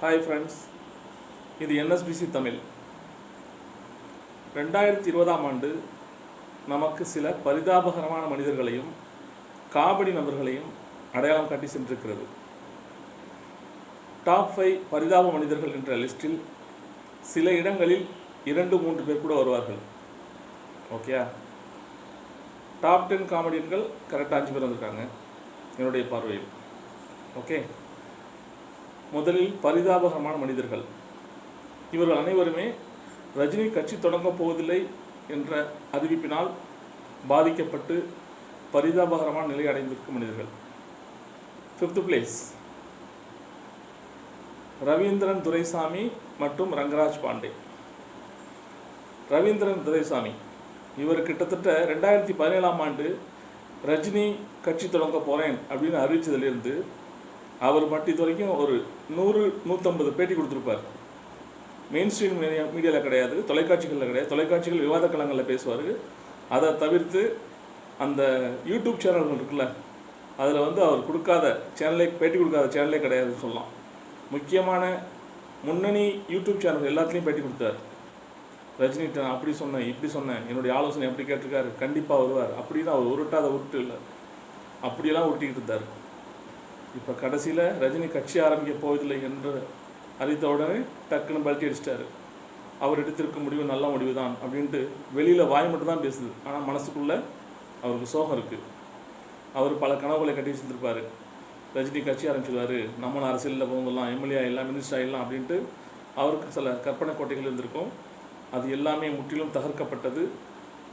Hi friends இது என்எஸ்பிசி தமிழ். ரெண்டாயிரத்தி இருபதாம் ஆண்டு நமக்கு சில பரிதாபகரமான மனிதர்களையும் காமெடி நபர்களையும் அடையாளம் காட்டி சென்றிருக்கிறது. டாப் ஃபைவ் பரிதாப மனிதர்கள் என்ற லிஸ்டில் சில இடங்களில் இரண்டு மூன்று பேர் கூட வருவார்கள். ஓகேயா டாப் டென் காமெடியன்கள் கரெக்டாக அஞ்சு பேர் வந்திருக்காங்க என்னுடைய பார்வையில். ஓகே முதலில் பரிதாபகரமான மனிதர்கள். இவர்கள் அனைவருமே ரஜினி கட்சி தொடங்கப் போவதில்லை என்ற அறிவிப்பினால் பாதிக்கப்பட்டு பரிதாபகரமான நிலை அடைந்திருக்கும் மனிதர்கள். ஃபிஃப்த் பிளேஸ் ரவீந்திரன் துரைசாமி மற்றும் ரங்கராஜ் பாண்டே. ரவீந்திரன் துரைசாமி. இவர் கிட்டத்தட்ட ரெண்டாயிரத்தி பதினேழாம் ஆண்டு ரஜினி கட்சி தொடங்க போகிறேன் அப்படின்னு அறிவித்ததிலிருந்து அவர் மட்டும் இது வரைக்கும் ஒரு நூறு நூற்றம்பது பேட்டி கொடுத்துருப்பார். மெயின் ஸ்ட்ரீம் மீடியா மீடியாவில் கிடையாது தொலைக்காட்சிகளில் கிடையாது. தொலைக்காட்சிகள் விவாத களங்களில் பேசுவார் அதை தவிர்த்து அந்த யூடியூப் சேனல்கள் இருக்குல்ல அதில் வந்து அவர் கொடுக்காத சேனலே பேட்டி கொடுக்காத சேனலே கிடையாதுன்னு சொல்லலாம். முக்கியமான முன்னணி யூடியூப் சேனல் எல்லாத்துலேயும் பேட்டி கொடுத்தார். ரஜினிகிட்ட நான் அப்படி சொன்னேன் இப்படி சொன்னேன் என்னுடைய ஆலோசனை எப்படி கேட்டிருக்காரு கண்டிப்பாக வருவார். அப்படின்னு அவர் உருட்டாத உருட்டு இல்லை. அப்படியெல்லாம் உருட்டிக்கிட்டு இருந்தார். இப்போ கடைசியில் ரஜினி கட்சி ஆரம்பிக்க போவதில்லை என்று அறிந்த உடனே டக்குன்னு பல்ட்டி அடிச்சிட்டாரு. அவர் எடுத்திருக்கும் முடிவு நல்ல முடிவு தான் அப்படின்ட்டு வெளியில் வாய் மட்டும் தான் பேசுது. ஆனால் மனசுக்குள்ளே அவருக்கு சோகம் இருக்குது அவர் பல கனவுகளை கட்டி வச்சுருந்துருப்பார். ரஜினி கட்சி ஆரம்பிச்சிருவார். நம்மளும் அரசியலில் போகலாம் எம்எல்ஏ ஆகிடலாம் மினிஸ்டர் ஆகிடலாம் அப்படின்ட்டு அவருக்கு சில கற்பனை கோட்டைகள் இருந்திருக்கும். அது எல்லாமே முற்றிலும் தகர்க்கப்பட்டது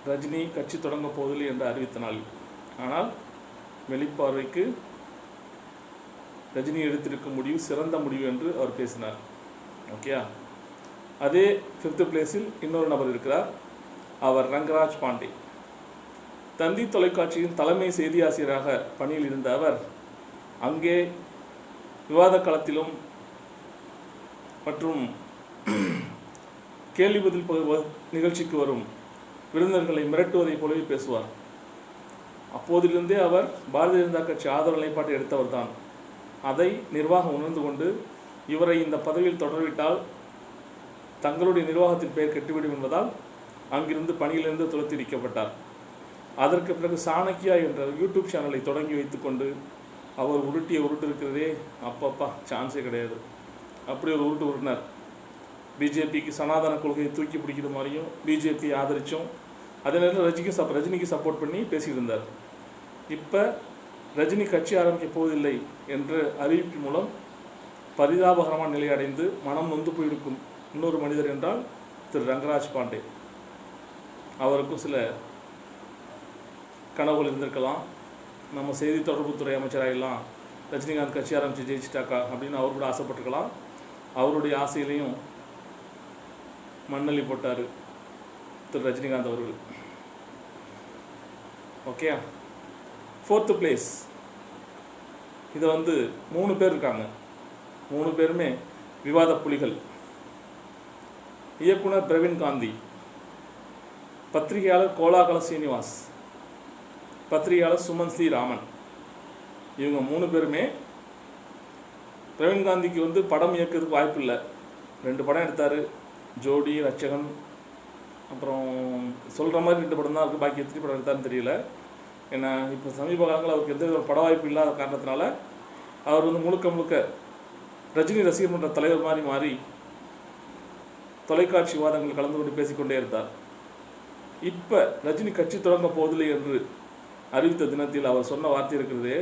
ரஜினி கட்சி தொடங்க போவதில்லை என்று அறிவித்த நாள். ஆனால் வெளிப்பார்வைக்கு ரஜினி எடுத்திருக்கும் முடிவு சிறந்த முடிவு என்று அவர் பேசினார். ஓகேயா அதே ஃபிஃப்த் பிளேஸில் இன்னொரு நபர் இருக்கிறார். அவர் ரங்கராஜ் பாண்டே. தந்தி தொலைக்காட்சியின் தலைமை செய்தி ஆசிரியராக பணியில் இருந்த அவர் அங்கே விவாத களத்திலும் மற்றும் கேள்வி பதில் நிகழ்ச்சிக்கு வரும் விருந்தினர்களை மிரட்டுவதைப் போலவே பேசுவார். அப்போதிலிருந்தே அவர் பாரதிய ஜனதா கட்சி ஆதரவு நிலைப்பாட்டை எடுத்தவர் தான். அதை நிர்வாகம் உணர்ந்து கொண்டு இவரை இந்த பதவியில் தொடர்விட்டால் தங்களுடைய நிர்வாகத்தின் பெயர் கெட்டுவிடும் என்பதால் அங்கிருந்து பணியிலிருந்து துரத்திரிக்கப்பட்டார் அதற்கு பிறகு சாணக்கியா என்ற யூடியூப் சேனலை தொடங்கி வைத்துக்கொண்டு அவர் உருட்டிய உருட்டு இருக்கிறதே அப்பப்பா சான்ஸே கிடையாது. அப்படி ஒரு உருட்டு உருட்டினார். பிஜேபிக்கு சனாதன கொள்கையை தூக்கி பிடிக்கிற மாதிரியும் பிஜேபி ஆதரித்தும் அதே நேரத்தில் ரஜினிக்கு சப் ரஜினிக்கு சப்போர்ட் பண்ணி பேசியிருந்தார் இப்போ ரஜினி கட்சி ஆரம்பிக்கப் போவதில்லை என்ற அறிவிப்பு மூலம் பரிதாபகரமான நிலை அடைந்து மனம் நொந்து போயிருக்கும் இன்னொரு மனிதர் என்றால் திரு ரங்கராஜ் பாண்டே. அவருக்கும் சில கனவுகள் இருந்திருக்கலாம். நம்ம செய்தி தொடர்புத்துறை அமைச்சராகலாம் ரஜினிகாந்த் கட்சி ஆரம்பித்து ஜெயிச்சிட்டாக்கா அப்படின்னு அவர் கூட ஆசைப்பட்டிருக்கலாம். அவருடைய ஆசையிலையும் மண்ணள்ளி போட்டார் திரு ரஜினிகாந்த் அவர்கள். ஓகே ஃபோர்த்து பிளேஸ் இதை வந்து மூணு பேர் இருக்காங்க. மூணு பேருமே விவாத புலிகள். இயக்குனர் பிரவீன் காந்தி. பத்திரிகையாளர் கோலாகல சீனிவாஸ். பத்திரிகையாளர் சுமன் சி. ராமன். இவங்க மூணு பேருமே பிரவீன் காந்திக்கு வந்து படம் இயக்கிறதுக்கு வாய்ப்பு இல்லை. ரெண்டு படம் எடுத்தார். ஜோடி ரட்சகன் அப்புறம் சொல்கிற மாதிரி ரெண்டு படம் தான் இருக்குது பாக்கி எத்தனை படம் எடுத்தாருன்னு தெரியல. ஏன்னா இப்போ சமீப காலங்களில் அவருக்கு எந்த வித பட வாய்ப்பு இல்லாத காரணத்தினால அவர் வந்து முழுக்க முழுக்க ரஜினி ரசிகர் மன்ற தலைவர் மாதிரி மாறி தொலைக்காட்சி வாதங்கள் கலந்து கொண்டு பேசிக்கொண்டே இருந்தார். இப்போ ரஜினி கட்சி தொடங்க போவதில்லை என்று அறிவித்த தினத்தில் அவர் சொன்ன வார்த்தை இருக்கிறது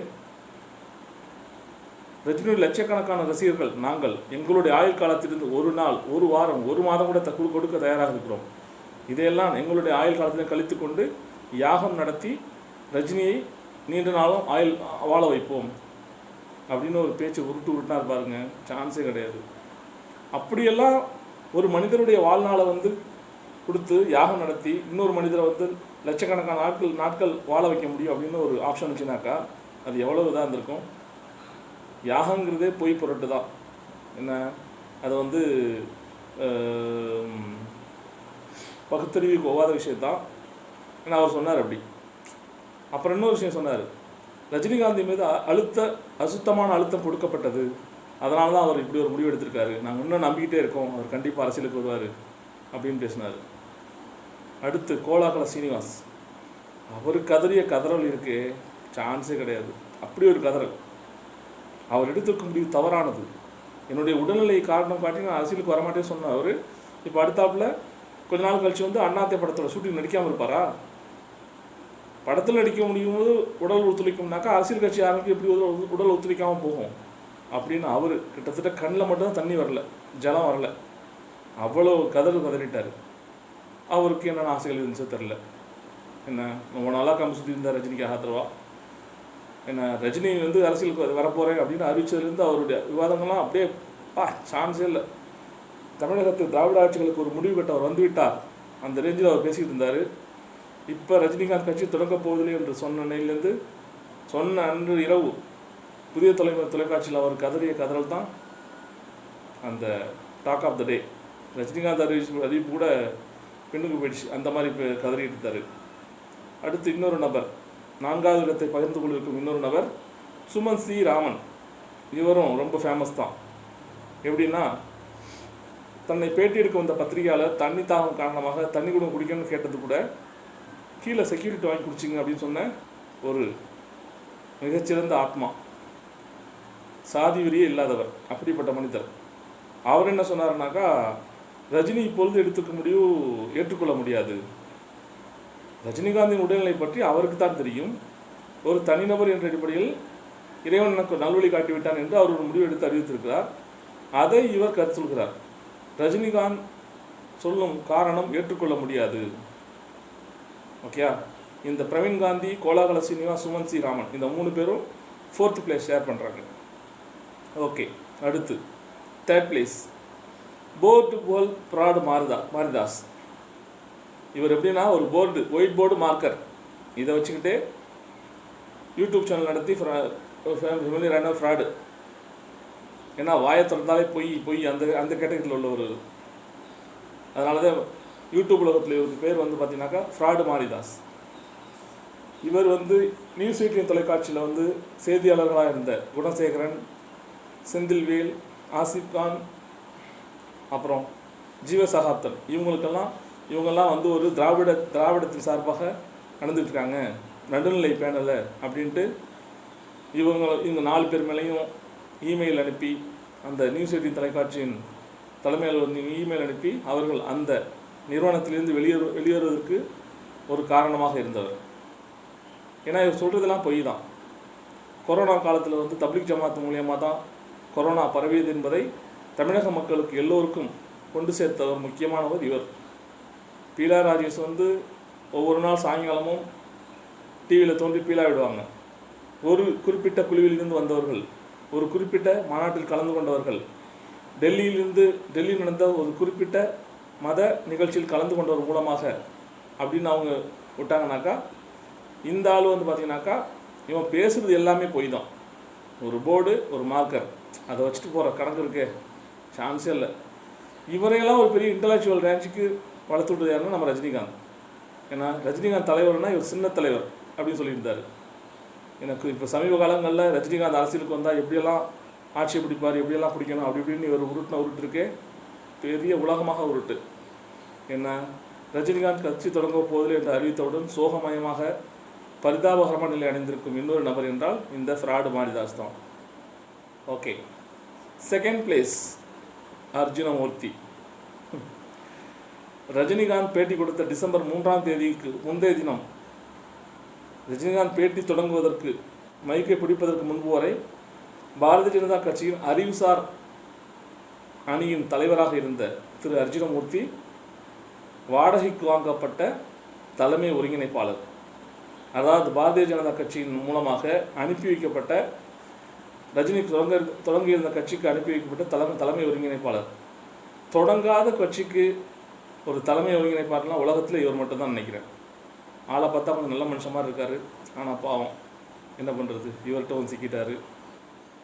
ரஜினி லட்சக்கணக்கான ரசிகர்கள் நாங்கள் எங்களுடைய ஆயுள் காலத்திலிருந்து ஒரு நாள் ஒரு வாரம் ஒரு மாதம் கூட தக்கு கொடுக்க தயாராக இருக்கிறோம். இதையெல்லாம் எங்களுடைய ஆயுள் காலத்தில் கழித்து கொண்டு யாகம் நடத்தி ரஜினியை நீண்ட நாளும் ஆயுள் வாழ வைப்போம். அப்படின்னு ஒரு பேச்சு உருட்டு உருட்டினார் பாருங்க சான்ஸே கிடையாது. அப்படியெல்லாம் ஒரு மனிதனுடைய வாழ்நாளை வந்து கொடுத்து யாகம் நடத்தி இன்னொரு மனிதரை வந்து லட்சக்கணக்கான நாட்கள் நாட்கள் வாழ வைக்க முடியும் அப்படின்னு ஒரு ஆப்ஷன் வச்சுனாக்கா அது எவ்வளவு இதாக இருந்திருக்கும்? யாகங்கிறதே பொய் பொருட்டு தான். என்ன? அது வந்து பகுத்தறிவுக்கு ஒவ்வாத விஷயத்தான் ஏன்னா அவர் சொன்னார் அப்படி. அப்புறம் இன்னொரு விஷயம் சொன்னார். ரஜினிகாந்தி மீது அழுத்த அசுத்தமான அழுத்தம் கொடுக்கப்பட்டது. அதனால தான் அவர் இப்படி ஒரு முடிவு எடுத்திருக்காரு. நாங்கள் இன்னும் நம்பிக்கிட்டே இருக்கோம். அவர் கண்டிப்பாக அரசியலுக்கு வருவார் அப்படின்னு பேசினார். அடுத்து கோலாகல சீனிவாஸ். அவர் கதறிய கதறல் இருக்கு சான்ஸே கிடையாது. அப்படி ஒரு கதறல். அவர் எடுத்திருக்க முடிவு தவறானது. என்னுடைய உடல்நிலை காரணம் காட்டி நான் அரசியலுக்கு வரமாட்டேன்னு சொன்ன அவர் இப்போ அடுத்தாப்புல கொஞ்ச நாள் கழிச்சு வந்து அண்ணாத்தை படத்தோட ஷூட்டிங் நடிக்காமல் இருப்பாரா? படத்தில் நடிக்க முடியும் போது உடல் ஒத்துழைக்கும்னாக்கா அரசியல் கட்சி யாருக்கு எப்படி உடல் உடல் ஒத்துழைக்காமல் போகும்? அப்படின்னு அவர் கிட்டத்தட்ட கண்ணில் மட்டும்தான் தண்ணி வரல ஜலம் வரல. அவ்வளோ கதறு கதறிட்டார். அவருக்கு என்னென்ன ஆசைகள் இருந்துச்சோ தெரில என்ன ரொம்ப நாளாக கம்பு சுற்றி இருந்தார் ரஜினிக்கு ஆதரவா? என்ன ரஜினி வந்து அரசியலுக்கு வரப்போகிறேன் அப்படின்னு அறிவிச்சதுலேருந்து அவருடைய விவாதங்கள்லாம் அப்படியே பா சான்ஸே இல்லை. தமிழகத்தில் திராவிட ஆட்சிகளுக்கு ஒரு முடிவு கட்ட அவர் வந்துவிட்டார் அந்த ரேஞ்சில் அவர் பேசிக்கிட்டு இருந்தார். இப்போ ரஜினிகாந்த் கட்சி தொடங்கப் போவதில்லை என்று சொன்ன நிலையிலேருந்து சொன்ன அன்று இரவு புதிய தொலைமை தொலைக்காட்சியில் அவர் கதறிய கதறல் தான் அந்த talk of the day Rajinikanth அறிவிச்சு அறிவிப்பு கூட பெண்ணுக்கு போயிடுச்சு. அந்த மாதிரி இப்போ கதறிட்டு இருந்தார் அடுத்து இன்னொரு நபர். நான்காவது இடத்தை பகிர்ந்து கொண்டிருக்கும் இன்னொரு நபர். சுமன் சி. ராமன். இவரும் ரொம்ப ஃபேமஸ் தான். எப்படின்னா தன்னை பேட்டி எடுக்க வந்த பத்திரிகையாளர் தண்ணி தாகம் காரணமாக தண்ணி கூட குடிக்கணும்னு கேட்டது கூட கீழே செக்யூரிட்டி வாங்கி குடிச்சிங்க அப்படின்னு சொன்ன ஒரு மிகச்சிறந்த ஆத்மா. சாதி வெறியே இல்லாதவர் அப்படிப்பட்ட மனிதர். அவர் என்ன சொன்னார்னாக்கா ரஜினி இப்பொழுது எடுத்துக்க முடிவு ஏற்றுக்கொள்ள முடியாது. ரஜினிகாந்தின் உடல்நிலை பற்றி அவருக்கு தான் தெரியும். ஒரு தனிநபர் என்ற அடிப்படையில் இறைவன் எனக்கு நல்வழி காட்டிவிட்டான் என்று அவர் ஒரு முடிவு எடுத்து அறிவித்திருக்கிறார். அதை இவர் கருத்து சொல்கிறார். ரஜினிகாந்த் சொல்லும் காரணம் ஏற்றுக்கொள்ள முடியாது. ஓகேயா இந்த பிரவீன் காந்தி கோலாகல சீனிவாஸ் சுமன் சி ராமன் இந்த மூணு பேரும் ஃபோர்த் பிளேஸ் ஷேர் பண்ணுறாங்க ஓகே அடுத்து தேர்ட் பிளேஸ் போர்டு போல் ப்ராடு மாரிதா மாரிதாஸ். இவர் எப்படின்னா ஒரு போர்டு ஒயிட் போர்டு மார்க்கர் இதை வச்சுக்கிட்டு யூடியூப் சேனல் நடத்தி ரன் ஃப்ராடு ஏன்னா வாயை திறந்தாலே பொய் பொய் அந்த அந்த கேட்டகரியில் உள்ள ஒரு அதனால தான் யூடியூப் உலகத்தில் இவருக்கு பேர் வந்து பார்த்தீங்கன்னாக்கா ஃப்ராடு மாரிதாஸ் இவர் வந்து நியூஸ் எயிட்டின் தொலைக்காட்சியில் வந்து செய்தியாளர்களாக இருந்த குணசேகரன் செந்தில்வேல் ஆசிப் கான் அப்புறம் ஜீவசகாப்தன் இவங்களுக்கெல்லாம் இவங்கெல்லாம் வந்து ஒரு திராவிட திராவிடத்தின் சார்பாக நடந்துகிட்ருக்காங்க. நடுநிலை பேனலை அப்படின்ட்டு இவங்க இவங்க நாலு பேர் மேலேயும் இமெயில் அனுப்பி அந்த நியூஸ் எயிட்டின் தொலைக்காட்சியின் தலைமையில் வந்து இமெயில் அனுப்பி அவர்கள் அந்த நிறுவனத்திலிருந்து வெளியேறு வெளியேறுவதற்கு ஒரு காரணமாக இருந்தவர் ஏன்னா இவர் சொல்கிறதெல்லாம் பொய் தான். கொரோனா காலத்தில் வந்து தப்லிக் ஜமாத் மூலியமாக தான் கொரோனா பரவியது என்பதை தமிழக மக்களுக்கு எல்லோருக்கும் கொண்டு சேர்த்தவர் முக்கியமானவர் இவர். பீலா ராஜேஷ் வந்து ஒவ்வொரு நாள் சாயங்காலமும் டிவியில் தோன்றி பீலா விடுவாங்க. ஒரு குறிப்பிட்ட குழுவிலிருந்து வந்தவர்கள் ஒரு குறிப்பிட்ட மாநாட்டில் கலந்து கொண்டவர்கள் டெல்லியிலிருந்து டெல்லியில் நடந்த ஒரு குறிப்பிட்ட மத நிகழ்ச்சியில் கலந்து கொண்டவர் மூலமாக அப்படின்னு அவங்க விட்டாங்கனாக்கா இந்த ஆள் வந்து பார்த்தீங்கன்னாக்கா இவன் பேசுகிறது எல்லாமே பொய் தான். ஒரு போர்டு ஒரு மார்க்கர் அதை வச்சுட்டு போகிற கணக்கு இருக்கே. சான்ஸே இல்லை. இவரையெல்லாம் ஒரு பெரிய இன்டலெக்சுவல் ரேஞ்சுக்கு வளர்த்து விட்டது யாருன்னா நம்ம ரஜினிகாந்த். ஏன்னா ரஜினிகாந்த் தலைவர்னா இவர் சின்ன தலைவர் அப்படின்னு சொல்லியிருந்தார். எனக்கு இப்போ சமீப காலங்களில் ரஜினிகாந்த் அரசியலுக்கு வந்தால் எப்படியெல்லாம் ஆட்சி பிடிப்பார் எப்படியெல்லாம் பிடிக்கணும் அப்படி இப்படின்னு இவர் உருட்டின உருட்டு இருக்கே பெரிய உலகமாக உருட்டு. என்ன? ரஜினிகாந்த் கட்சி தொடங்க போவதில்லை என்று அறிவித்தவுடன் சோகமயமாக பரிதாபகரமான நிலை அடைந்திருக்கும் இன்னொரு நபர் என்றால் இந்த ஃப்ராடு மாரிதாஸ் தான். Okay. Second place Arjunamurthy. Rajinikanth பேட்டி கொடுத்த டிசம்பர் மூன்றாம் தேதிக்கு முந்தைய தினம் ரஜினிகாந்த் பேட்டி தொடங்குவதற்கு மைக்கை பிடிப்பதற்கு முன்பு வரை பாரதிய ஜனதா கட்சியின் அறிவுசார் அணியின் தலைவராக இருந்த திரு அர்ஜுனமூர்த்தி வாடகைக்கு வாங்கப்பட்ட தலைமை ஒருங்கிணைப்பாளர். அதாவது பாரதிய ஜனதா கட்சியின் மூலமாக அனுப்பி வைக்கப்பட்ட ரஜினி தொடங்க தொடங்கியிருந்த கட்சிக்கு அனுப்பி வைக்கப்பட்ட தலைமை தலைமை ஒருங்கிணைப்பாளர். தொடங்காத கட்சிக்கு ஒரு தலைமை ஒருங்கிணைப்பாளர்லாம் உலகத்தில் இவர் மட்டும்தான் நினைக்கிறேன். ஆளை பார்த்தா கொஞ்சம் நல்ல மனுஷன் மாதிரி இருக்கார். ஆனால் பாவம். என்ன பண்ணுறது இவர்கிட்ட வந்து சிக்கிட்டாரு.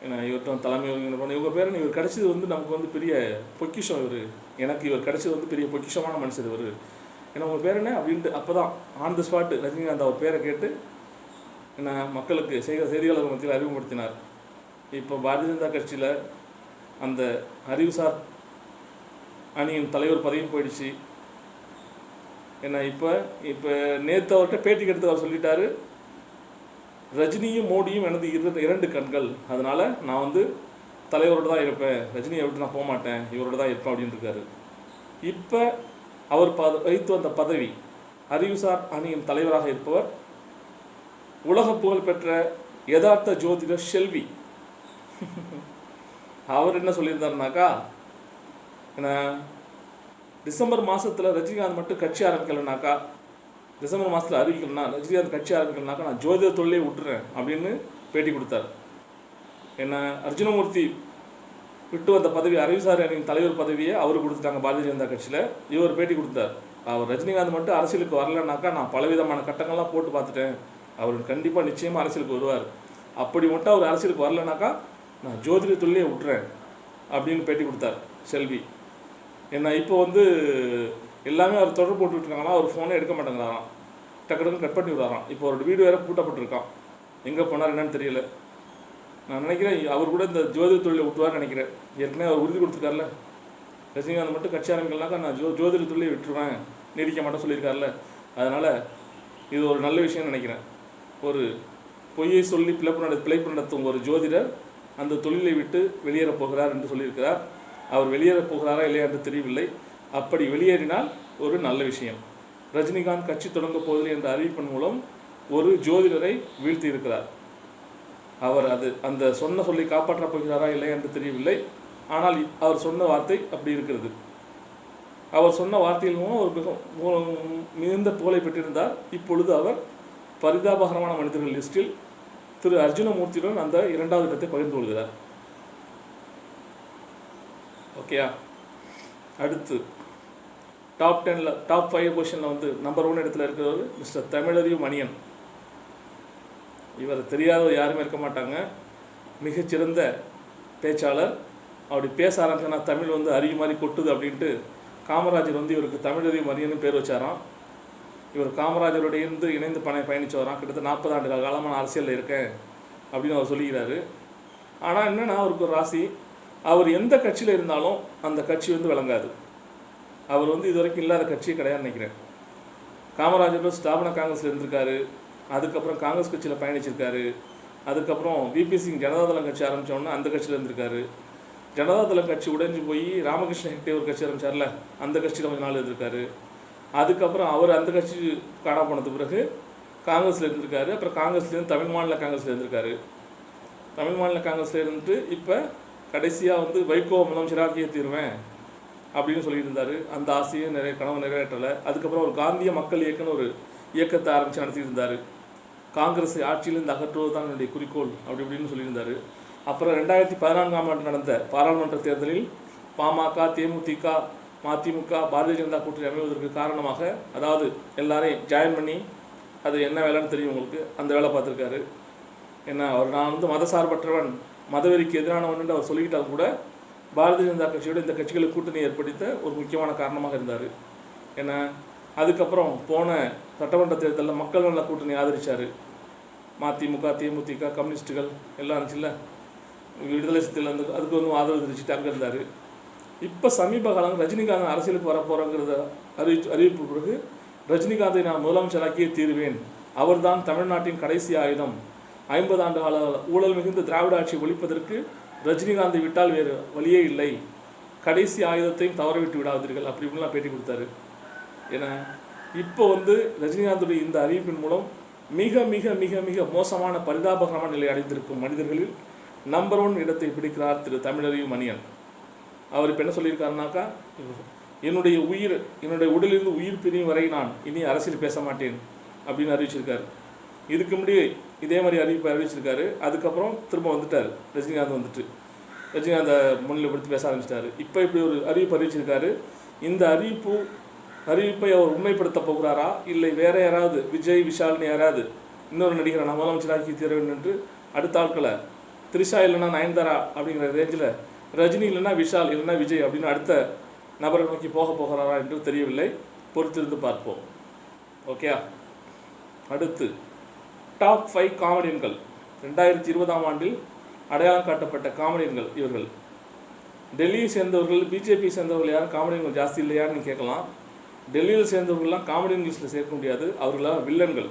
இவர்கிட்ட தலைமை ஒருங்கிணைப்பாளர் இவங்க பேர் இவர் கிடைச்சது வந்து நமக்கு வந்து பெரிய பொக்கிஷம் இவர். எனக்கு இவர் கிடைச்சது வந்து பெரிய பொக்கிஷமான மனுஷர் இவர். ஏன்னா உங்கள் பேர் என்ன? அப்படின்ட்டு அப்போ தான் ஆன் த ஸ்பாட் ரஜினிகாந்த் அவர் பேரை கேட்டு என்ன மக்களுக்கு செய்த செய்தியாளர்கள் மத்தியில் அறிமுகப்படுத்தினார். இப்போ பாரதிய ஜனதா கட்சியில் அந்த அறிவுசார் அணியின் தலைவர் பதவியும் போயிடுச்சு. என்ன இப்போ இப்போ நேற்று அவர்கிட்ட பேட்டி எடுத்து அவர் சொல்லிட்டாரு. ரஜினியும் மோடியும் எனது இரு இரண்டு கண்கள். அதனால் நான் வந்து தலைவரோட தான் இருப்பேன். ரஜினியை விட்டு நான் போக மாட்டேன் இவரோட தான் இருப்பேன் அப்படின்னு இருக்காரு இப்போ அவர் பத வைத்து வந்த பதவி அறிவுசார் அணியின் தலைவராக இருப்பவர் உலக புகழ் பெற்ற யதார்த்த ஜோதிடர் ஷெல்வி. அவர் என்ன சொல்லியிருந்தாருனாக்கா என்ன டிசம்பர் மாதத்தில் ரஜினிகாந்த் மட்டும் கட்சி ஆரம்பிக்கலைனாக்கா டிசம்பர் மாதத்தில் அறிவிக்கலன்னா ரஜினிகாந்த் கட்சி ஆரம்பிக்கலனாக்கா நான் ஜோதிட தொழிலே விட்டுறேன் அப்படின்னு பேட்டி கொடுத்தார். என்ன அர்ஜுனமூர்த்தி விட்டு வந்த பதவி அறிவுசாரி அணியின் தலைவர் பதவியை அவர் கொடுத்துட்டாங்க பாரதிய ஜனதா கட்சியில். இவர் பேட்டி கொடுத்தார். அவர் ரஜினிகாந்த் மட்டும் அரசியலுக்கு வரலனாக்கா நான் பலவிதமான கட்டங்கள்லாம் போட்டு பார்த்துட்டேன். அவர் கண்டிப்பாக நிச்சயமாக அரசியலுக்கு வருவார். அப்படி மட்டும் அவர் அரசியலுக்கு வரலனாக்கா நான் ஜோதிட தொழிலே விட்டுறேன் அப்படின்னு பேட்டி கொடுத்தார் செல்வி. என்ன இப்போ வந்து எல்லாமே அவர் தொடர்பு போட்டு இருக்காங்கன்னா அவர் ஃபோனே எடுக்க மாட்டேங்கிறாராம். டக்கு டக்குன்னு கட் பண்ணி விடுறாராம். இப்போ அவரோட வீடு வேறு பூட்டப்பட்டிருக்கான் எங்கே போனார் என்னன்னு தெரியல. நான் நினைக்கிறேன் அவர் கூட இந்த ஜோதிட தொழிலை விட்டுவார்னு நினைக்கிறேன். ஏற்கனவே அவர் உறுதி கொடுத்துருக்காருல. ரஜினிகாந்த் மட்டும் கட்சி ஆரம்பிக்கலாக்கா நான் ஜோ ஜோதிட தொழிலை விட்டுருவேன். நீடிக்க மாட்டேன் சொல்லியிருக்காருல்ல அதனால் இது ஒரு நல்ல விஷயம்னு நினைக்கிறேன். ஒரு பொய்யை சொல்லி பிழைப்பு நட பிழைப்பு நடத்தும் ஒரு ஜோதிடர் அந்த தொழிலை விட்டு வெளியேறப் போகிறார் என்று சொல்லியிருக்கிறார். அவர் வெளியேறப் போகிறாரா இல்லையா என்று தெரியவில்லை. அப்படி வெளியேறினால் ஒரு நல்ல விஷயம். ரஜினிகாந்த் கட்சி தொடங்கப் போவதில்லை என்ற அறிவிப்பின் மூலம் ஒரு ஜோதிடரை வீழ்த்தி இருக்கிறார் அவர் அது அந்த சொன்ன சொல்லி காப்பாற்றப் போகிறாரா இல்லையா என்று தெரியவில்லை. ஆனால் அவர் சொன்ன வார்த்தை அப்படி இருக்கிறது. அவர் சொன்ன வார்த்தையில் மூலம் ஒரு மிக மிகுந்த புகழை பெற்றிருந்தார். இப்பொழுது அவர் பரிதாபகரமான மனிதர்கள் லிஸ்டில் திரு அர்ஜுனமூர்த்தியுடன் அந்த இரண்டாவது இடத்தை பகிர்ந்து கொள்கிறார். ஓகேயா? அடுத்து டாப் டென்னில் டாப் ஃபைவ் பொசிஷனில் வந்து நம்பர் ஒன் இடத்துல இருக்கிறவர் மிஸ்டர் தமிழறிவு மணியன். இவர் தெரியாதவர் யாருமே இருக்க மாட்டாங்க. மிகச்சிறந்த பேச்சாளர். அப்படி பேச ஆரம்பிச்சனா தமிழ் வந்து அறிவு மாதிரி கொட்டுது அப்படின்ட்டு காமராஜர் வந்து இவருக்கு தமிழறிவு மணியன்னு பேர் வச்சாராம். இவர் காமராஜரோட இருந்து இணைந்து பண பயணித்து வரான் கிட்டத்தட்ட நாற்பது ஆண்டு காலமாக நான் அரசியலில் இருக்கேன் அப்படின்னு அவர் சொல்லிக்கிறாரு. ஆனால் என்னென்னா அவருக்கு ஒரு ராசி. அவர் எந்த கட்சியில் இருந்தாலும் அந்த கட்சி வந்து விளங்காது. அவர் வந்து இது வரைக்கும் இல்லாத கட்சியே கிடையாது நினைக்கிறேன். காமராஜர் ஸ்தாபன காங்கிரஸில் இருந்திருக்காரு. அதுக்கப்புறம் காங்கிரஸ் கட்சியில் பயணிச்சிருக்காரு. அதுக்கப்புறம் விபி சிங் ஜனதாதளம் கட்சி ஆரம்பித்தோடனே அந்த கட்சியில் இருந்திருக்காரு. ஜனதாதளம் கட்சி உடைஞ்சு போய் ராமகிருஷ்ண ஹெக்டே ஒரு கட்சி ஆரம்பிச்சார்ல அந்த கட்சியில் கொஞ்சம் நாள் இருந்திருக்காரு. அதுக்கப்புறம் அவர் அந்த கட்சி காணா போனது பிறகு காங்கிரஸில் இருந்திருக்காரு. அப்புறம் காங்கிரஸ்லேருந்து தமிழ் மாநில காங்கிரஸில் இருந்திருக்காரு. தமிழ் மாநில காங்கிரஸில் இருந்துட்டு இப்போ கடைசியாக வந்து வைகோ முதலமைச்சராகிய தீர்வேன் அப்படின்னு சொல்லியிருந்தாரு அந்த ஆசையை நிறைய கனவு நிறைவேற்றலை. அதுக்கப்புறம் ஒரு காந்திய மக்கள் இயக்கம்னு ஒரு இயக்கத்தை ஆரம்பித்து நடத்திட்டு இருந்தார். காங்கிரஸ் ஆட்சியிலிருந்து அகற்றுவது தான் என்னுடைய குறிக்கோள் அப்படி இப்படின்னு சொல்லியிருந்தாரு அப்புறம் ரெண்டாயிரத்தி பதினான்காம் ஆண்டு நடந்த பாராளுமன்ற தேர்தலில் பாமக தேமுதிக மதிமுக பாரதிய ஜனதா கூட்டணி அமைவதற்கு காரணமாக அதாவது எல்லாரையும் ஜாயின் பண்ணி அது என்ன வேலைன்னு தெரியும் உங்களுக்கு? அந்த வேலை பார்த்துருக்காரு. என்ன அவர் நான் வந்து மதசார்பற்றவன். மதவெறிக்கு எதிரானவன் ஒன்று அவர் சொல்லிக்கிட்டால் கூட பாரதிய ஜனதா கட்சியோட இந்த கட்சிகளை கூட்டணி ஏற்படுத்த ஒரு முக்கியமான காரணமாக இருந்தார். ஏன்னா அதுக்கப்புறம் போன சட்டமன்ற தேர்தலில் மக்கள் நல கூட்டணி ஆதரித்தார் மதிமுக தேமுதிக கம்யூனிஸ்ட்டுகள் எல்லாம் இருந்துச்சுல்ல? விடுதலை சிறுத்தைகள் இருந்து அதுக்கு வந்து ஆதரவு தெரிவிச்சுட்டு அங்கே இருந்தார். இப்போ சமீப காலம் ரஜினிகாந்த் அரசியலுக்கு வரப்போகிறோங்கிறத அறிவி அறிவிப்பு பிறகு ரஜினிகாந்தை நான் முதலமைச்சராக்கியே தீருவேன். அவர்தான் தமிழ்நாட்டின் கடைசி ஆயுதம். ஐம்பது ஆண்டு கால ஊழல் மிகுந்த திராவிட ஆட்சியை ஒழிப்பதற்கு ரஜினிகாந்தை விட்டால் வேறு வழியே இல்லை. கடைசி ஆயுதத்தையும் தவறவிட்டு விடாதீர்கள் அப்படி இப்படிலாம் பேட்டி கொடுத்தாரு. ஏன்னா இப்போ வந்து ரஜினிகாந்துடைய இந்த அறிவிப்பின் மூலம் மிக மிக மிக மிக மோசமான பரிதாபகரமான நிலை அடைந்திருக்கும் மனிதர்களில் நம்பர் ஒன் இடத்தை பிடிக்கிறார் திரு தமிழறிவு மணியன். அவர் இப்போ என்ன சொல்லியிருக்காருனாக்கா என்னுடைய உயிர் என்னுடைய உடலிருந்து உயிர் பிரியும் வரை நான் இனி அரசியல் பேச மாட்டேன் அப்படின்னு அறிவிச்சிருக்காரு. இதுக்கு முன்னாடி இதே மாதிரி அறிவிப்பு அறிவிச்சிருக்காரு. அதுக்கப்புறம் திரும்ப வந்துட்டார். ரஜினிகாந்த் வந்துட்டு. ரஜினிகாந்தை முன்னிலைப்படுத்தி பேச ஆரம்பிச்சிட்டாரு. இப்போ இப்படி ஒரு அறிவிப்பு அறிவிச்சிருக்காரு. இந்த அறிவிப்பு அறிவிப்பை அவர் உண்மைப்படுத்த போகிறாரா? இல்லை வேற யாராவது? விஜய் விஷால்னு யாராவது? இன்னொரு நடிகரை நான் முதலமைச்சராக்கி தீர வேண்டும் என்று அடுத்த ஆட்களை த்ரிஷா இல்லைன்னா நயன்தாரா அப்படிங்கிற ரேஞ்சில் ரஜினி இல்லைன்னா விஷால் இல்லைன்னா விஜய் அப்படின்னு அடுத்த நபரை நோக்கி போக போகிறாரா என்று தெரியவில்லை. பொறுத்திருந்து பார்ப்போம். ஓகே அடுத்து. டாப் ஃபைவ் காமெடியன்கள். ரெண்டாயிரத்தி இருபதாம் ஆண்டில் அடையாளம் காட்டப்பட்ட காமெடியன்கள் இவர்கள். டெல்லியை சேர்ந்தவர்கள் பிஜேபி சேர்ந்தவர்கள் யாரும் காமெடியன்கள் ஜாஸ்தி இல்லையான்னு கேட்கலாம். டெல்லியில் சேர்ந்தவர்கள்லாம் காமெடியன் லிஸ்ட்டில் சேர்க்க முடியாது. அவர்களால் வில்லன்கள்.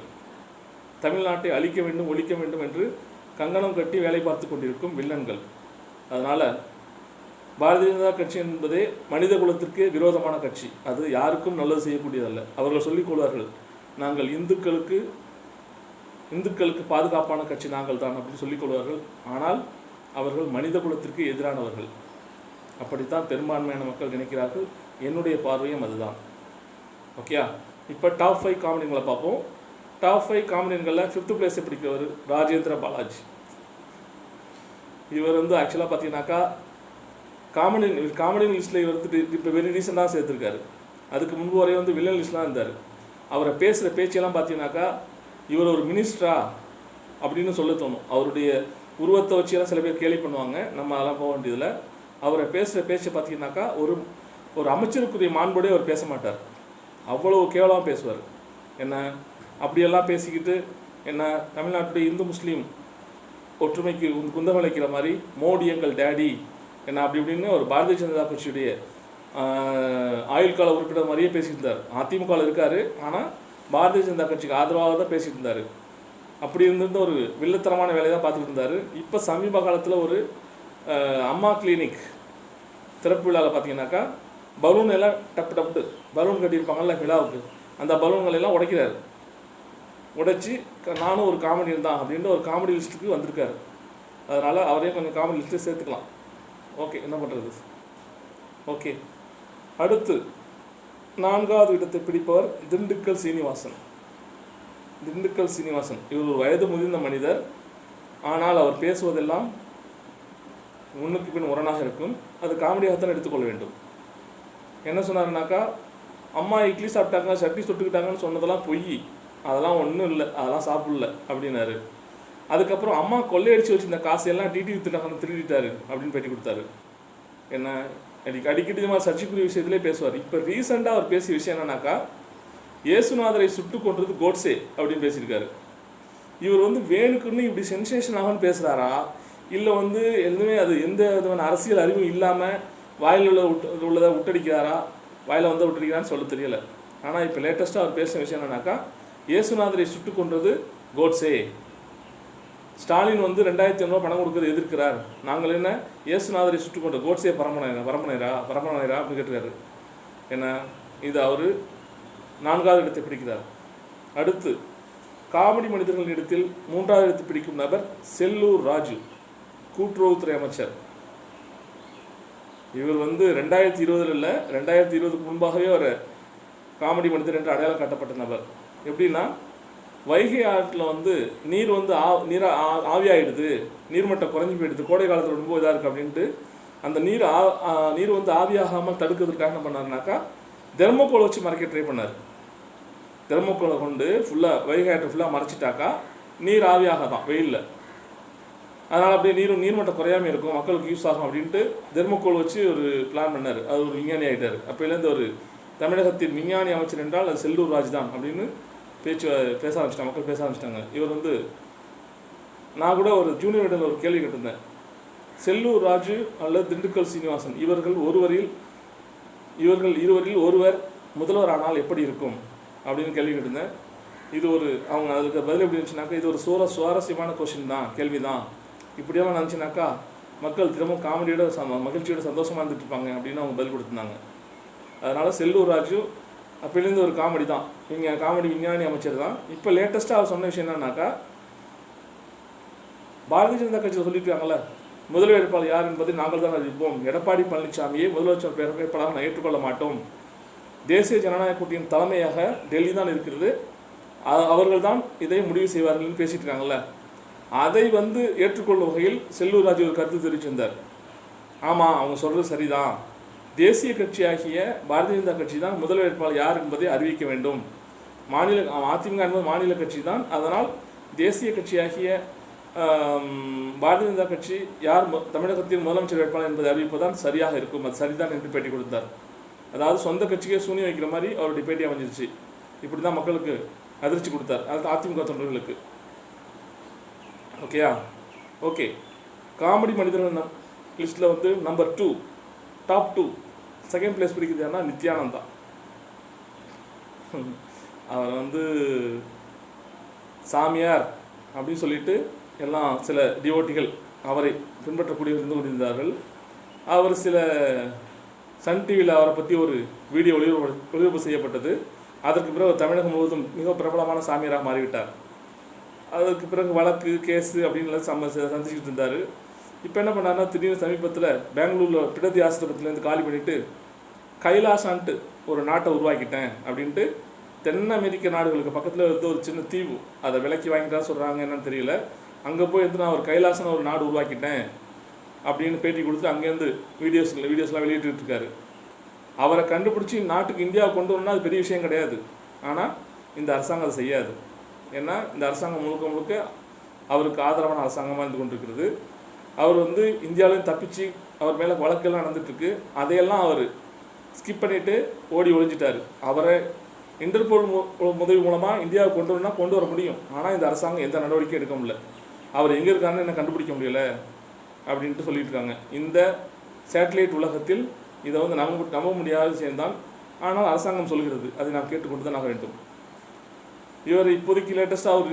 தமிழ்நாட்டை அழிக்க வேண்டும் ஒழிக்க வேண்டும் என்று கங்கணம் கட்டி வேலை பார்த்து கொண்டிருக்கும் வில்லன்கள். அதனால் பாரதிய ஜனதா கட்சி என்பதே மனித குலத்திற்கே விரோதமான கட்சி. அது யாருக்கும் நல்லது செய்யக்கூடியதல்ல. அவர்கள் சொல்லிக் கொள்வார்கள் நாங்கள் இந்துக்களுக்கு இந்துக்களுக்கு பாதுகாப்பான கட்சி நாங்கள் தான் அப்படின்னு சொல்லிக் கொள்வார்கள். ஆனால் அவர்கள் மனித குலத்திற்கு எதிரானவர்கள். அப்படித்தான் பெரும்பான்மையான மக்கள் நினைக்கிறார்கள். என்னுடைய பார்வையும் அதுதான். ஓகேயா இப்போ டாப் ஃபைவ் காமெடிங்களை பார்ப்போம். டாப் ஃபைவ் காமெடியன்களில் ஃபிஃப்த் பிளேஸை பிடிக்கிறவர் ராஜேந்திர பாலாஜி. இவர் வந்து ஆக்சுவலாக பார்த்தீங்கன்னாக்கா காமெடி காமெடி லிஸ்ட்டில் இவர் வந்துட்டு இப்போ வெரி ரீசெண்டாக சேர்த்துருக்காரு. அதுக்கு முன்பு வரையும் வந்து வில்லன் லிஸ்ட்லாம் இருந்தார். அவரை பேசுகிற பேச்செல்லாம் பார்த்தீங்கன்னாக்கா இவர் ஒரு மினிஸ்டரா அப்படின்னு சொல்ல தோணும். அவருடைய உருவத்தை வச்சுலாம் சில பேர் கேலி பண்ணுவாங்க. நம்ம அதெல்லாம் போக வேண்டியதில்லை. அவரை பேசுகிற பேச்சை பார்த்தீங்கன்னாக்கா ஒரு ஒரு அமைச்சருக்குரிய மாண்போடே அவர் பேச மாட்டார். அவ்வளோ கேவலமாக பேசுவார். என்ன அப்படியெல்லாம் பேசிக்கிட்டு என்ன தமிழ்நாட்டுடைய இந்து முஸ்லீம் ஒற்றுமைக்கு உன் குந்தகம் வைக்கிற மாதிரி மோடி எங்கள் டேடி என்ன அப்படி இப்படின்னு ஒரு பாரதிய ஜனதா கட்சியுடைய ஆயுள் கால உறுப்பினர் மாதிரியே பேசியிருந்தார் அதிமுகவில் இருக்கார். ஆனால் பாரதிய ஜனதா கட்சிக்கு ஆதரவாக தான் பேசிட்டு இருந்தார். அப்படி இருந்திருந்த ஒரு வில்லத்தனமான வேலையை தான் பார்த்துட்டு இருந்தார். இப்போ சமீப காலத்தில் ஒரு அம்மா கிளினிக் திறப்பு விழாவில் பார்த்தீங்கன்னாக்கா பலூன் எல்லாம் டப்பு டப்பு பலூன் கட்டியிருப்பாங்கல்ல விழாவுக்கு. அந்த பலூன்களை எல்லாம் உடைக்கிறாரு. உடைச்சி க- நானும் ஒரு காமெடியன் தான் அப்படின்ட்டு ஒரு காமெடி லிஸ்ட்டுக்கு வந்திருக்காரு. அதனால் அவரையும் கொஞ்சம் காமெடி லிஸ்ட்டு சேர்த்துக்கலாம். ஓகே என்ன பண்ணுறது ஓகே. அடுத்து நான்காவது இடத்தை பிடிப்பவர் திண்டுக்கல் சீனிவாசன். திண்டுக்கல் சீனிவாசன். இவர் ஒரு வயது முதிர்ந்த மனிதர். ஆனால் அவர் பேசுவதெல்லாம் முன்னுக்கு பின் உரணாக இருக்கும். அது காமெடியாகத்தான் எடுத்துக்கொள்ள வேண்டும். என்ன சொன்னாருனாக்கா அம்மா இட்லி சாப்பிட்டாங்க சட்னி சுட்டுக்கிட்டாங்கன்னு சொன்னதெல்லாம் பொய். அதெல்லாம் ஒன்றும் இல்லை. அதெல்லாம் சாப்பிடல அப்படின்னாரு. அதுக்கப்புறம் அம்மா கொள்ளையடிச்சு வச்சிருந்த காசையெல்லாம் டிடி வித்துட்டாங்கன்னு திருடிட்டாரு அப்படின்னு பேட்டி கொடுத்தாரு. என்ன? எனக்கு அடிக்கடி இது மாதிரி சர்ச்சைக்குரிய விஷயத்திலே பேசுவார். இப்போ ரீசெண்டாக அவர் பேசிய விஷயம் என்னன்னாக்கா இயேசுநாதரை சுட்டு கொன்றது கோட்ஸே அப்படின்னு பேசியிருக்காரு. இவர் வந்து வேணுக்குன்னு இப்படி சென்சேஷன் ஆகும்னு பேசுகிறாரா இல்லை வந்து எதுவுமே அது எந்த விதமான அரசியல் அறிவும் இல்லாமல் வாயில் உள்ள விட்டு உள்ளதை விட்டடிக்கிறாரா வாயில் வந்து விட்டடிக்கிறான்னு சொல்ல தெரியலை. ஆனால் இப்போ லேட்டஸ்ட்டாக அவர் பேசின விஷயம் என்னன்னாக்கா இயேசுநாதரை சுட்டு கொன்றது கோட்ஸே. ஸ்டாலின் வந்து ரெண்டாயிரத்தி ஐநூறுவா பணம் கொடுக்கறது எதிர்க்கிறார். நாங்கள் என்ன? இயேசுநாதரை சுட்டு கொண்ட கோட்ஸே பரமனைரா பரமனைரா பரமனைரா அப்படின்னு கேட்டுக்காரு என்ன? இது அவர் நான்காவது இடத்தை பிடிக்கிறார். அடுத்து காமெடி மனிதர்களின் இடத்தில் மூன்றாவது இடத்தை பிடிக்கும் நபர் செல்லூர் ராஜு கூட்டுறவுத்துறை அமைச்சர். இவர் வந்து ரெண்டாயிரத்தி இருபதுல இல்லை ரெண்டாயிரத்தி இருபதுக்கு முன்பாகவே ஒரு காமெடி மனிதர் என்று அடையாளம் காட்டப்பட்ட நபர். எப்படின்னா வைகை ஆற்றில் வந்து நீர் வந்து ஆ நீரா ஆ- நீர்மட்டம் குறைஞ்சி போயிடுது. கோடை காலத்தில் ரொம்ப இதாக இருக்குது அப்படின்ட்டு அந்த நீர் ஆ நீர் வந்து ஆவியாகாமல் தடுக்கிறதுக்காக என்ன பண்ணாருனாக்கா தெர்மோகோல் வச்சு மறைக்க ட்ரை பண்ணார். தெர்மோக்கோலை கொண்டு ஃபுல்லாக வைகை ஆற்றை ஃபுல்லாக மறைச்சிட்டாக்கா நீர் ஆவியாக தான் வெயிலில். அதனால் அப்படியே நீர் நீர்மட்டம் குறையாம இருக்கும் மக்களுக்கு யூஸ் ஆகும் அப்படின்ட்டு தெர்மோகோல் வச்சு ஒரு பிளான் பண்ணார். அது ஒரு விஞ்ஞானி ஆகிட்டார் அப்போலேருந்து ஒரு தமிழகத்தின் விஞ்ஞானி அமைச்சர் என்றால் அது செல்லூர் ராஜ் தான் அப்படின்னு பேச்சு பேச ஆரம்பிச்சிட்டாங்க மக்கள் பேச ஆரம்பிச்சிட்டாங்க. இவர் வந்து நான் கூட ஒரு ஜூனியர் இடத்துல ஒரு கேள்வி கேட்டிருந்தேன். செல்லூர் ராஜு அல்லது திண்டுக்கல் சீனிவாசன் இவர்கள் ஒருவரில் இவர்கள் இருவரில் ஒருவர் முதல்வர் ஆனால் எப்படி இருக்கும்? அப்படின்னு கேள்வி கேட்டிருந்தேன். இது ஒரு அவங்க அதுக்கு பதில் எப்படி இருந்துச்சுனாக்கா இது ஒரு சுவர சுவாரஸ்யமான கொஷின் தான் கேள்வி தான் இப்படியெல்லாம் நினச்சினாக்கா மக்கள் திரும்ப காமெடியோட மகிழ்ச்சியோட சந்தோஷமாக இருந்துட்டு இருப்பாங்க அப்படின்னு அவங்க பதில் கொடுத்துருந்தாங்க. அதனால் செல்லூர் ராஜு அப்போலேருந்து ஒரு காமெடி தான். இவங்க காமெடி விஞ்ஞானி அமைச்சர் தான். இப்போ லேட்டஸ்ட்டாக அவர் சொன்ன விஷயம் என்னன்னாக்கா பாரதிய ஜனதா கட்சியில் சொல்லியிருக்காங்கல்ல முதல் வேட்பாளர் யார் என்பதை நாங்கள் தான் அறிவிப்போம். எடப்பாடி பழனிசாமியை முதலமைச்சர் வேட்பாளராக நான் ஏற்றுக்கொள்ள மாட்டோம். தேசிய ஜனநாயக கூட்டியின் தலைமையாக டெல்லி தான் இருக்கிறது. அவர்கள் தான் இதை முடிவு செய்வார்கள்னு பேசிட்டு இருக்காங்கல்ல. அதை வந்து ஏற்றுக்கொள்ளும் வகையில் செல்லூர் ராஜு ஒரு கருத்து தெரிவிச்சிருந்தார். ஆமாம் அவங்க சொல்கிறது சரிதான். தேசிய கட்சியாகிய பாரதிய ஜனதா கட்சி தான் முதல் வேட்பாளர் யார் என்பதை அறிவிக்க வேண்டும். மாநில அதிமுக என்பது மாநில கட்சி தான் அதனால் தேசிய கட்சியாகிய பாரதிய ஜனதா கட்சி யார் தமிழகத்தின் முதலமைச்சர் வேட்பாளர் என்பதை அறிவிப்பதான் சரியாக இருக்கும். அது சரிதான் என்று பேட்டி கொடுத்தார். அதாவது சொந்த கட்சிக்கே சூனி வைக்கிற மாதிரி அவருடைய பேட்டி அமைஞ்சிருச்சு. இப்படி தான் மக்களுக்கு அதிர்ச்சி கொடுத்தார். அது அதிமுக தொண்டர்களுக்கு. ஓகேயா? ஓகே. காமெடி மனிதர்கள் நம் லிஸ்ட்டில் வந்து number two top two second place பிடிக்கிறது யாருன்னா நித்யானந்தா அவர் வந்து சாமியார் அப்படின்னு சொல்லிட்டு எல்லாம் சில டிவோட்டிகள் அவரை பின்பற்றக்கூடிய இருந்து கொண்டிருந்தார்கள். அவர் சில சன் டிவியில் அவரை பற்றி ஒரு வீடியோ ஒளிபரப்பு ஒளிபரப்பு செய்யப்பட்டது. அதற்கு பிறகு தமிழகம் முழுவதும் மிக பிரபலமான சாமியாராக மாறிவிட்டார். அதற்கு பிறகு வழக்கு கேஸு அப்படின்னு சம்ம சந்திச்சுட்டு இருந்தார். இப்போ என்ன பண்ணாருன்னா திடீர்னு சமீபத்தில் பெங்களூரில் பிடதி ஆசிரமத்துலேருந்து காலி பண்ணிவிட்டு கைலாசான்ட்டு ஒரு நாட்டை உருவாக்கிட்டேன் அப்படின்ட்டு தென் அமெரிக்க நாடுகளுக்கு பக்கத்தில் இருந்த ஒரு சின்ன தீவு அதை விலக்கி வாங்கிட்டா சொல்கிறாங்க என்னன்னு தெரியல. அங்கே போய் வந்து நான் ஒரு கைலாசன ஒரு நாடு உருவாக்கிட்டேன் அப்படின்னு பேட்டி கொடுத்து அங்கேருந்து வீடியோஸ் வீடியோஸ்லாம் வெளியிட்டு இருக்காரு. அவரை கண்டுபிடிச்சி நாட்டுக்கு இந்தியாவை கொண்டு வரணும்னா அது பெரிய விஷயம் கிடையாது. ஆனால் இந்த அரசாங்கம் அதை செய்யாது. ஏன்னா இந்த அரசாங்கம் முழுக்க முழுக்க அவருக்கு ஆதரவான அரசாங்கமாக இருந்து கொண்டிருக்கிறது. அவர் வந்து இந்தியாவிலேருந்து தப்பிச்சு அவர் மேலே வழக்கெல்லாம் நடந்துட்டுருக்கு. அதையெல்லாம் அவர் ஸ்கிப் பண்ணிவிட்டு ஓடி ஒழிஞ்சிட்டார் அவரை இன்டர்போல் மு- உதவி மூலமாக இந்தியாவை கொண்டு வரணும்னா கொண்டு வர முடியும். ஆனால் இந்த அரசாங்கம் எந்த நடவடிக்கையும் எடுக்க முடியல. அவர் எங்கே இருக்காருன்னு என்ன கண்டுபிடிக்க முடியல? அப்படின்ட்டு சொல்லிட்டு இருக்காங்க. இந்த சேட்டலைட் உலகத்தில் இதை வந்து நம்ப நம்ப முடியாத விஷயம்தான். ஆனால் அரசாங்கம் சொல்கிறது. அதை நாம் கேட்டுக்கொண்டு தான் ஆக வேண்டும். இவர் இப்போதைக்கு லேட்டஸ்ட்டாக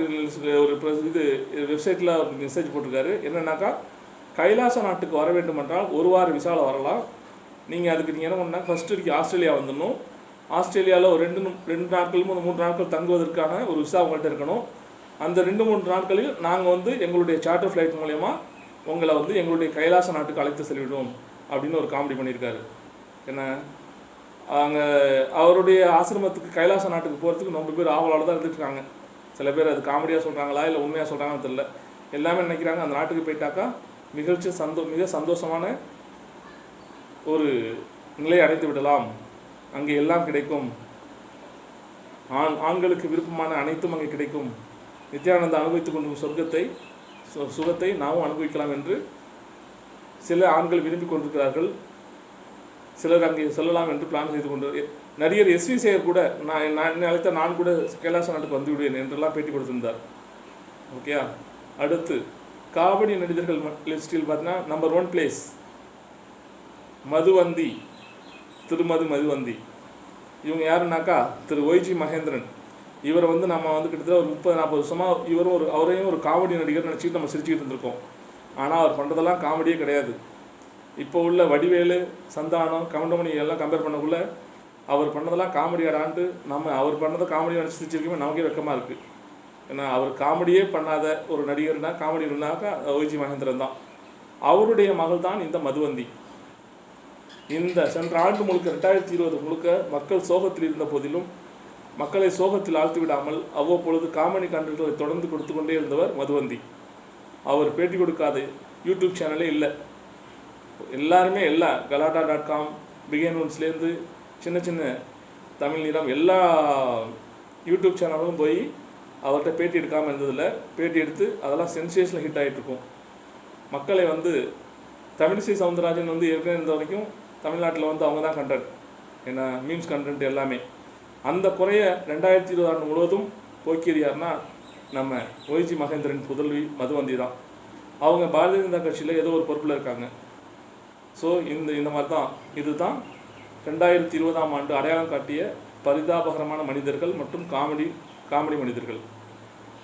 ஒரு ஒரு இது வெப்சைட்டில் ஒரு மெசேஜ் போட்டிருக்காரு. என்னென்னாக்கா கைலாச நாட்டுக்கு வர வேண்டுமென்றால் ஒரு வார விசாவில் வரலாம். நீங்கள் அதுக்கு நீங்கள் என்ன பண்ணால் ஃபஸ்ட்டு வரைக்கும் ஆஸ்திரேலியா வந்துடணும். ஆஸ்திரேலியாவில் ஒரு ரெண்டு ரெண்டு நாட்கள் மூணு மூன்று நாட்கள் தங்குவதற்கான ஒரு விசா உங்கள்கிட்ட இருக்கணும். அந்த ரெண்டு மூன்று நாட்களில் நாங்கள் வந்து எங்களுடைய சார்ட்டர் ஃப்ளைட் மூலயமா உங்களை வந்து எங்களுடைய கைலாச நாட்டுக்கு அழைத்து செல்விடுவோம் அப்படின்னு ஒரு காமெடி பண்ணியிருக்காரு. என்ன? அங்கே அவருடைய ஆசிரமத்துக்கு கைலாச நாட்டுக்கு போகிறதுக்கு ரொம்ப பேர் ஆவலோடு தான் இருந்துட்டு இருக்காங்க. சில பேர் அது காமெடியாக சொல்கிறாங்களா இல்லை உண்மையாக சொல்கிறாங்கன்னு தெரியல. எல்லாமே நினைக்கிறாங்க அந்த நாட்டுக்கு போயிட்டாக்கா நிகழ்ச்சி சந்தோ மிக சந்தோஷமான ஒரு நிலையை அடைந்து விடலாம். அங்கே எல்லாம் கிடைக்கும். ஆண் ஆண்களுக்கு விருப்பமான அனைத்தும் அங்கே கிடைக்கும். நித்யானந்தா அனுபவித்துக் கொண்டு சொர்க்கத்தை சு- சுகத்தை நாமும் அனுபவிக்கலாம் என்று சில ஆண்கள் விரும்பி கொண்டிருக்கிறார்கள். சிலர் அங்கே செல்லலாம் என்று பிளான் செய்து கொண்டு நடிகர் எஸ் வி சேகர் கூட நான் நான் அழைத்த நான் கூட கைலாச நாட்டுக்கு வந்து விடுவேன் என்றெல்லாம் பேட்டி கொடுத்திருந்தார். ஓகேயா? அடுத்து காமெடி நடிகர்கள் லிஸ்டில் பார்த்தீங்கன்னா நம்பர் ஒன் பிளேஸ் மதுவந்தி திருமது மதுவந்தி. இவங்க யாருன்னாக்கா திரு ஒய்ஜி மகேந்திரன். இவரை வந்து நம்ம வந்து கிட்டத்தட்ட ஒரு முப்பது நாற்பது வருஷமாக இவரும் ஒரு அவரையும் ஒரு காமெடி நடிகர் நினச்சிட்டு நம்ம சிரிச்சுக்கிட்டு இருந்திருக்கோம். ஆனால் அவர் பண்ணுறதெல்லாம் காமெடியே கிடையாது. இப்போ உள்ள வடிவேலு சந்தானம் கவுண்டமணி எல்லாம் கம்பேர் பண்ணக்குள்ள அவர் பண்ணதெல்லாம் காமெடியாடான்ட்டு நம்ம அவர் பண்ணதை காமெடி நினச்சி சிரிச்சிருக்கோமே நமக்கே வெக்கமாக இருக்குது ஏன்னா அவர் காமெடியே பண்ணாத ஒரு நடிகர்னா காமெடி ஓஜி மகேந்திரன் தான். அவருடைய மகள் தான் இந்த மதுவந்தி. இந்த சென்ற ஆண்டு முழுக்க ரெண்டாயிரத்தி இருபது முழுக்க மக்கள் சோகத்தில் இருந்த போதிலும் மக்களை சோகத்தில் ஆழ்த்தி விடாமல் அவ்வப்பொழுது காமெடி கண்டென்ட்களை தொடர்ந்து கொடுத்து கொண்டே இருந்தவர் மதுவந்தி. அவர் பேட்டி கொடுக்காத யூடியூப் சேனலே இல்லை. எல்லாருமே எல்லா கலாட்டா டாட் காம் பிகேன் ஒன்ஸ்லேருந்து சின்ன சின்ன தமிழ் நிறம் எல்லா யூடியூப் சேனலும் போய் அவர்கிட்ட பேட்டி எடுக்காமல் இருந்ததில் பேட்டி எடுத்து அதெல்லாம் சென்சேஷனில் ஹிட் ஆகிட்டுருக்கும் மக்களை வந்து தமிழிசை சவுந்தரராஜன் வந்து ஏற்கனவே இருந்த வரைக்கும் தமிழ்நாட்டில் வந்து அவங்க தான் கண்டென்ட் என்ன மீம்ஸ் கண்டென்ட் எல்லாமே. அந்த குறைய ரெண்டாயிரத்தி இருபது ஆண்டு முழுவதும் போக்கியது யாருன்னா நம்ம ஒய்ஜி மகேந்திரன் புதல்வி மதுவந்தி தான். அவங்க பாரதிய ஜனதா கட்சியில் ஏதோ ஒரு பொறுப்பில் இருக்காங்க. ஸோ இந்த இந்த மாதிரி தான் இதுதான் ரெண்டாயிரத்தி இருபதாம் ஆண்டு அடையாளம் காட்டிய பரிதாபகரமான மனிதர்கள் மற்றும் காமெடி காமெடி மனிதர்கள்.